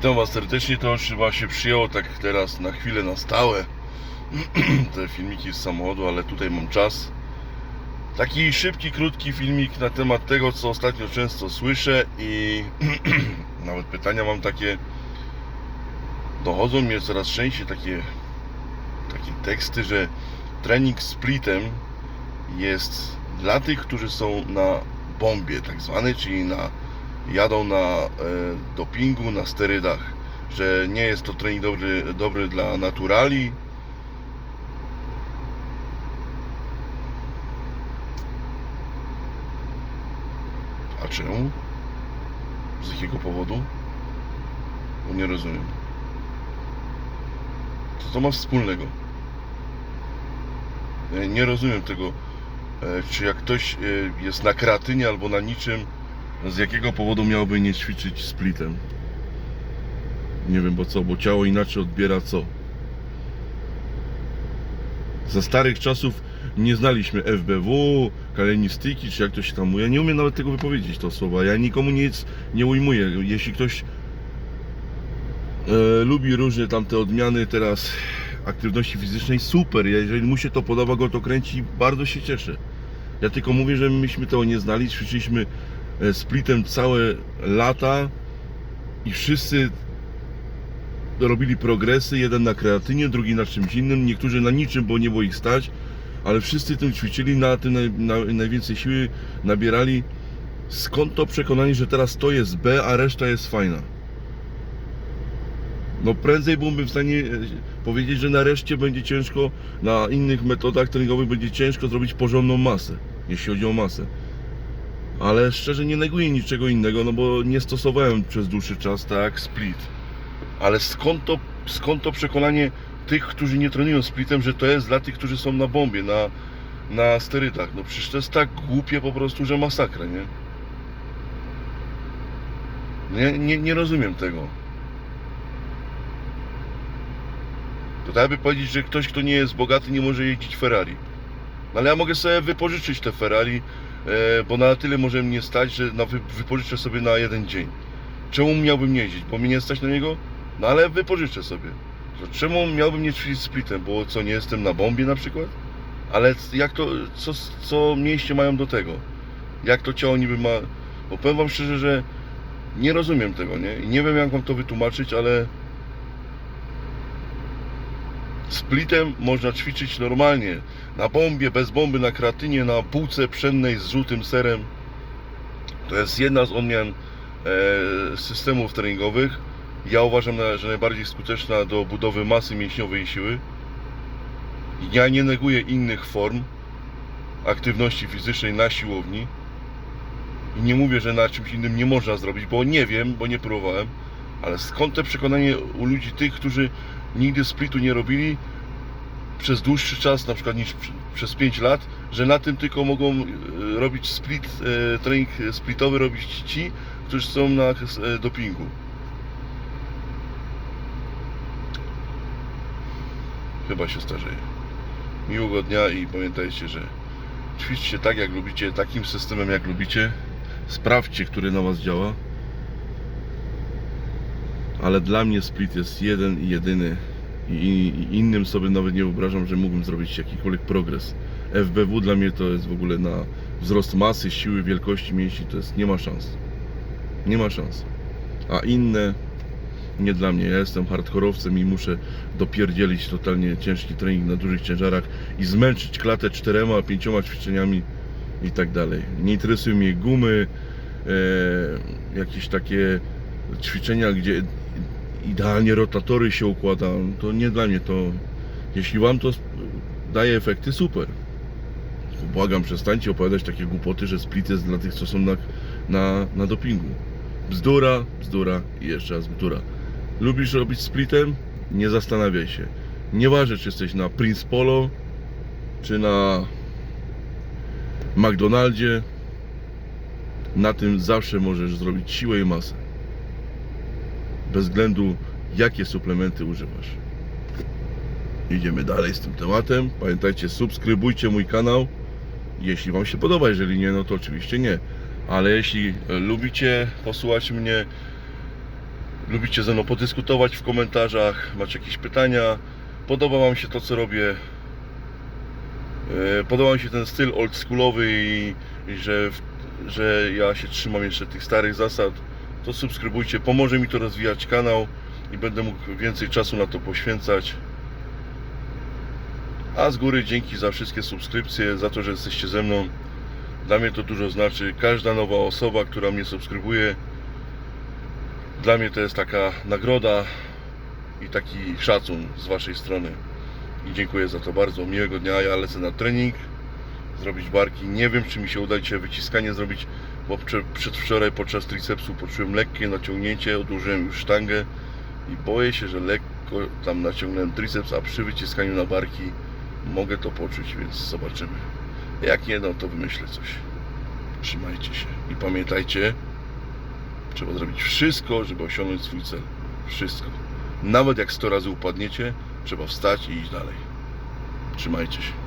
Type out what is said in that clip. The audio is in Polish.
Witam Was serdecznie, to chyba się przyjęło tak teraz na chwilę, na stałe te filmiki z samochodu, ale tutaj mam czas. Taki szybki, krótki filmik na temat tego, co ostatnio często słyszę i nawet pytania mam takie. Dochodzą mnie coraz częściej takie, takie teksty, że trening splitem jest dla tych, którzy są na bombie tak zwanej, czyli na jadą na e, dopingu, na sterydach, że nie jest to trening dobry, dobry dla naturali. A czemu? Z jakiego powodu? Bo nie rozumiem. Co to ma wspólnego? E, Nie rozumiem tego. E, Czy jak ktoś jest na kreatynie albo na niczym, z jakiego powodu miałby nie ćwiczyć splitem? Nie wiem, bo co, bo ciało inaczej odbiera co? Za starych czasów nie znaliśmy FBW, kalenistyki, czy jak to się tam mówi. Ja nie umiem nawet tego wypowiedzieć, to słowa. Ja nikomu nic nie ujmuję. Jeśli ktoś e, lubi różne tamte odmiany teraz aktywności fizycznej, super. Jeżeli mu się to podoba, go to kręci, bardzo się cieszę. Ja tylko mówię, że myśmy tego nie znali, ćwiczyliśmy splitem całe lata i wszyscy robili progresy, jeden na kreatynie, drugi na czymś innym, niektórzy na niczym, bo nie było ich stać, ale wszyscy tym ćwiczyli, na tym naj, na, najwięcej siły nabierali. Skąd to przekonanie, że teraz to jest B, a reszta jest fajna? No prędzej byłbym w stanie e, powiedzieć, że na reszcie będzie ciężko, na innych metodach treningowych będzie ciężko zrobić porządną masę, jeśli chodzi o masę. Ale szczerze nie neguję niczego innego, no bo nie stosowałem przez dłuższy czas tak split. Ale skąd to, skąd to przekonanie tych, którzy nie trenują splitem, że to jest dla tych, którzy są na bombie, na, na sterydach? No przecież to jest tak głupie po prostu, że masakra, nie? Nie, nie, nie rozumiem tego. To tak by powiedzieć, że ktoś, kto nie jest bogaty, nie może jeździć Ferrari. No ale ja mogę sobie wypożyczyć te Ferrari, bo na tyle może mnie stać, że na wy, wypożyczę sobie na jeden dzień. Czemu miałbym jeździć? Bo mnie nie stać na niego? No ale wypożyczę sobie. Czemu miałbym nie ćwiczyć splitem? Bo co, nie jestem na bombie na przykład? Ale jak to, co, co mięśnie mają do tego? Jak to ciało niby ma... Bo powiem wam szczerze, że nie rozumiem tego, nie? I nie wiem jak wam to wytłumaczyć, ale Splitem można ćwiczyć normalnie. Na bombie, bez bomby, na kratynie, na półce pszennej z żółtym serem. To jest jedna z odmian e, systemów treningowych. Ja uważam, że najbardziej skuteczna do budowy masy mięśniowej i siły. Ja nie neguję innych form aktywności fizycznej na siłowni. I nie mówię, że na czymś innym nie można zrobić, bo nie wiem, bo nie próbowałem. Ale skąd te przekonanie u ludzi tych, którzy nigdy splitu nie robili przez dłuższy czas, na przykład niż przez 5 lat, że na tym tylko mogą e, robić split, e, trening splitowy robić ci, którzy są na e, dopingu. Chyba się starzeje. Miłego dnia i pamiętajcie, że ćwiczcie tak jak lubicie, takim systemem jak lubicie. Sprawdźcie, który na Was działa. Ale dla mnie split jest jeden i jedyny i, innym sobie nawet nie wyobrażam, że mógłbym zrobić jakikolwiek progres. FBW dla mnie to jest w ogóle na wzrost masy, siły, wielkości mięśni, to jest nie ma szans. Nie ma szans. A inne nie dla mnie. Ja jestem hardkorowcem i muszę dopierdzielić totalnie ciężki trening na dużych ciężarach i zmęczyć klatę czterema, pięcioma ćwiczeniami i tak dalej. Nie interesują mnie gumy, e, jakieś takie ćwiczenia, gdzie idealnie rotatory się układa, to nie dla mnie to. Jeśli Wam to daje efekty, super. Błagam, przestańcie opowiadać takie głupoty, że split jest dla tych, co są na, na, na dopingu. Bzdura, bzdura i jeszcze raz bzdura. Lubisz robić splitem? Nie zastanawiaj się. Nieważne, czy jesteś na Prince Polo, czy na McDonaldzie, na tym zawsze możesz zrobić siłę i masę bez względu jakie suplementy używasz. Idziemy dalej z tym tematem. Pamiętajcie, subskrybujcie mój kanał, jeśli Wam się podoba. Jeżeli nie, no to oczywiście nie. Ale jeśli e, lubicie posłuchać mnie lubicie ze mną podyskutować w komentarzach, macie jakieś pytania, podoba Wam się to, co robię. E, Podoba mi się ten styl oldschoolowy i, i że, że ja się trzymam jeszcze tych starych zasad, to subskrybujcie, pomoże mi to rozwijać kanał i będę mógł więcej czasu na to poświęcać. A z góry dzięki za wszystkie subskrypcje, za to, że jesteście ze mną. Dla mnie to dużo znaczy. Każda nowa osoba, która mnie subskrybuje, dla mnie to jest taka nagroda i taki szacun z Waszej strony. I dziękuję za to bardzo. Miłego dnia. Ja lecę na trening, zrobić barki. Nie wiem, czy mi się uda dzisiaj wyciskanie zrobić, bo prze- przedwczoraj podczas tricepsu poczułem lekkie naciągnięcie, odłożyłem już sztangę i boję się, że lekko tam naciągnąłem triceps, a przy wyciskaniu na barki mogę to poczuć, więc zobaczymy. Jak nie, no to wymyślę coś. Trzymajcie się i pamiętajcie, trzeba zrobić wszystko, żeby osiągnąć swój cel. Wszystko. Nawet jak 100 razy upadniecie, trzeba wstać i iść dalej. Trzymajcie się.